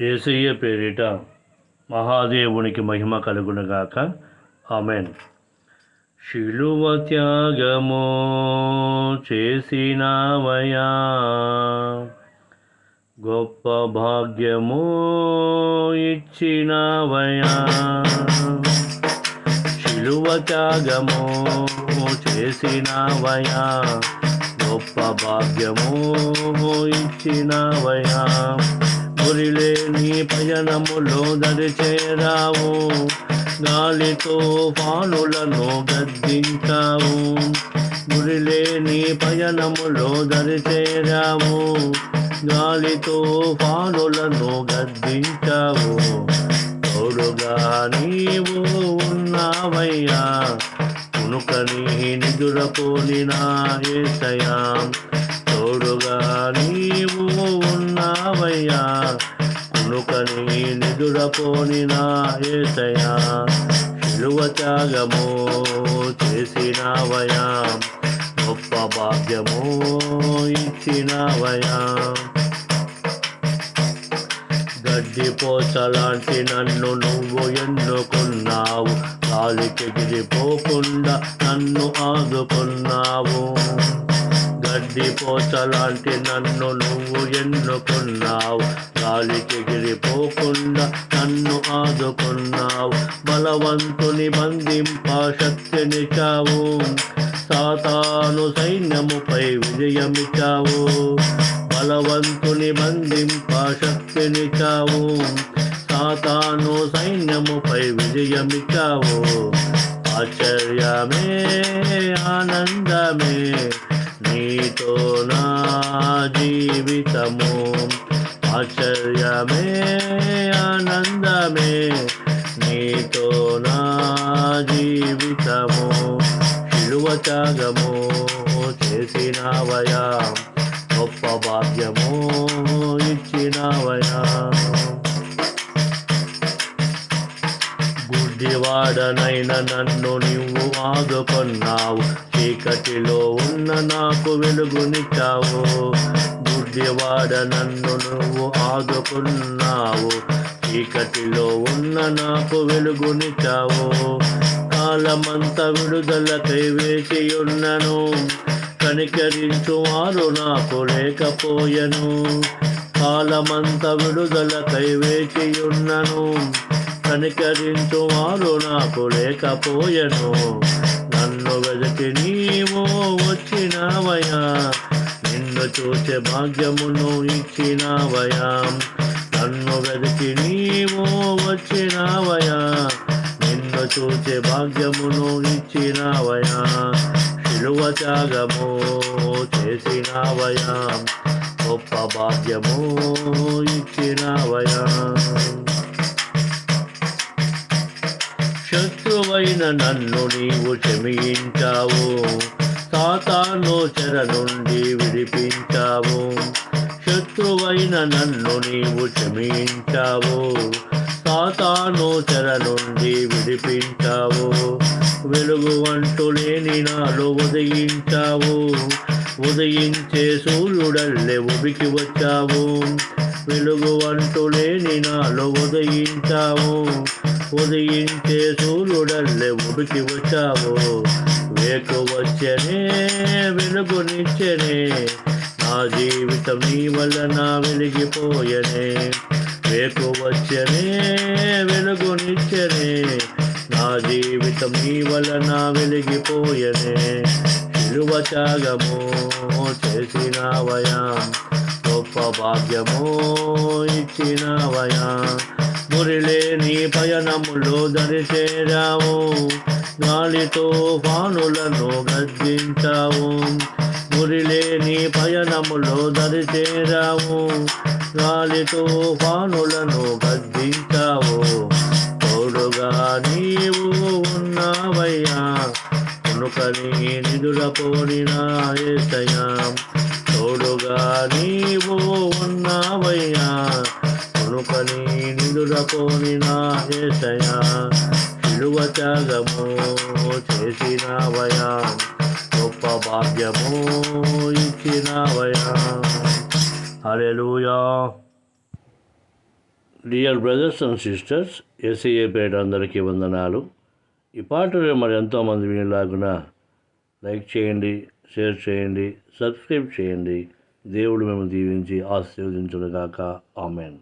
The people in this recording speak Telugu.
ఏసయ్య పేరిట మహాదేవునికి మహిమ కలుగునగాక. ఆమెన్. శిలువ త్యాగము చేసినవయా? గొప్ప భాగ్యము ఇచ్చినవయా? శిలువ త్యాగము చేసినవయా? గొప్ప భాగ్యము ఇచ్చినవయా? గురిలేని పయనములో దరి చేరావు. గాలితో పానులను గద్దించావు. గురిలేని పయనములో దరి చేరావు. గాలితో పానులను గద్దించావు. తోడుగా నీవు ఉన్నావయ్యా. కునుకని నిదురపోని నా ఏసయా తోడుగా నీవు ఉన్నావయ్యా. కునుకని నిదురపోని నా ఏసయా శిలువ త్యాగము చేసినవయా గొప్ప భాగ్యము ఇచ్చినవయా గడ్డి పోచలాంటి నన్ను నువ్వు ఎన్నుకున్నావు. గాలికెగిరిపోకుండా నన్ను ఆదుకున్నావు. గడ్డి పోచలాంటి నన్ను నువ్వు ఎన్నుకున్నావు? గాలికెగిరిపోకుండా నన్ను ఆదుకున్నావు? బలవంతుని బంధింప శక్తినిచావు సాతాను సైన్యముపై విజయమిచావు బలవంతుని బంధింప శక్తినిచావు సాతాను సైన్యముపై విజయమిచావు ఆశ్చర్యమే ఆనందమే. జీవితము. ఆశ్చర్యమే ఆనందమే నీతో నా జీవితము. శిలువ త్యాగము చేసినవయా గొప్ప భాగ్యము ఇచ్చినవయా. గుడ్డివాడనైన నన్ను నీవు ఆదుకున్నావు. చీకటిలో ఉన్న నాకు వెలుగునిచ్చావు. గుడ్డివాడ నన్ను నువ్వు ఆదుకున్నావు. చీకటిలో ఉన్న నాకు వెలుగునిచ్చావు. కాలమంత విడుదలకై వేచి ఉన్నను కనికరించువారు నాకు లేకపోయెను. కాలమంత విడుదలకై వేచి ఉన్నను కనికరించువారు నాకు లేకపోయెను. నన్ను వెదకి నీవో వచ్చినవయా నిన్ను చూసే భాగ్యమును ఇచ్చినవయా నన్ను వెదకి నీవో వచ్చినవయా నిన్ను చూసే భాగ్యమును ఇచ్చినవయా శిలువ త్యాగము చేసినవయా గొప్ప భాగ్యము ఇచ్చినవయా శత్రువైన నన్ను నీవు క్షమించావు. సాతాను చెర నుండి విడిపించావు. శత్రువైన నన్ను నీవు క్షమించావు. సాతాను చెర నుండి విడిపించావు. వెలుగు అంటూ లేని నాలో ఉదయించావు. ఉదయించే సూర్యుడల్లే ఉబికి వచ్చావు. వెలుగు అంటూ లేని నాలో ఉదయించావు. ఉదయించే సూర్యుడల్లే ఉడికి వచ్చావు. వేకు వచ్చనే వెలుగునిచ్చనే. నా జీవితం నీ వలన వెలిగిపోయనే. వేకు వచ్చనే వెలుగునిచ్చనే. నా జీవితం నీ వలన వెలిగిపోయనే. విలువ త్యాగము చేసినవయా. గొప్ప భాగ్యము ఇచ్చినవయా. మురిలే పయనములో దరి చేరావు గాలితో పానులను గద్దించావు మురిలేని పయనములో దరి గాలితో పానులను గద్దించావు తోడుగా నీవు ఉన్నావయ్యా. కొనుకని నిదురపోని నా ఏసయ్యా. తోడుగా నీవు ఉన్నావయ్యా. కనుకని నిదురపోని నా ఏసయ్యా శిలువ త్యాగము చేసినవయా? గొప్ప భాగ్యము ఇచ్చినవయా? Hallelujah dear brothers and sisters ఎస్ఐఏ పేట అందరికీ వందనాలు. ఈ పాటలు మరి ఎంతోమంది వినేలాగున లైక్ చేయండి షేర్ చేయండి సబ్స్క్రైబ్ చేయండి. దేవుడు మేము దీవించి ఆశీర్వదించునుగాక. ఆమెన్.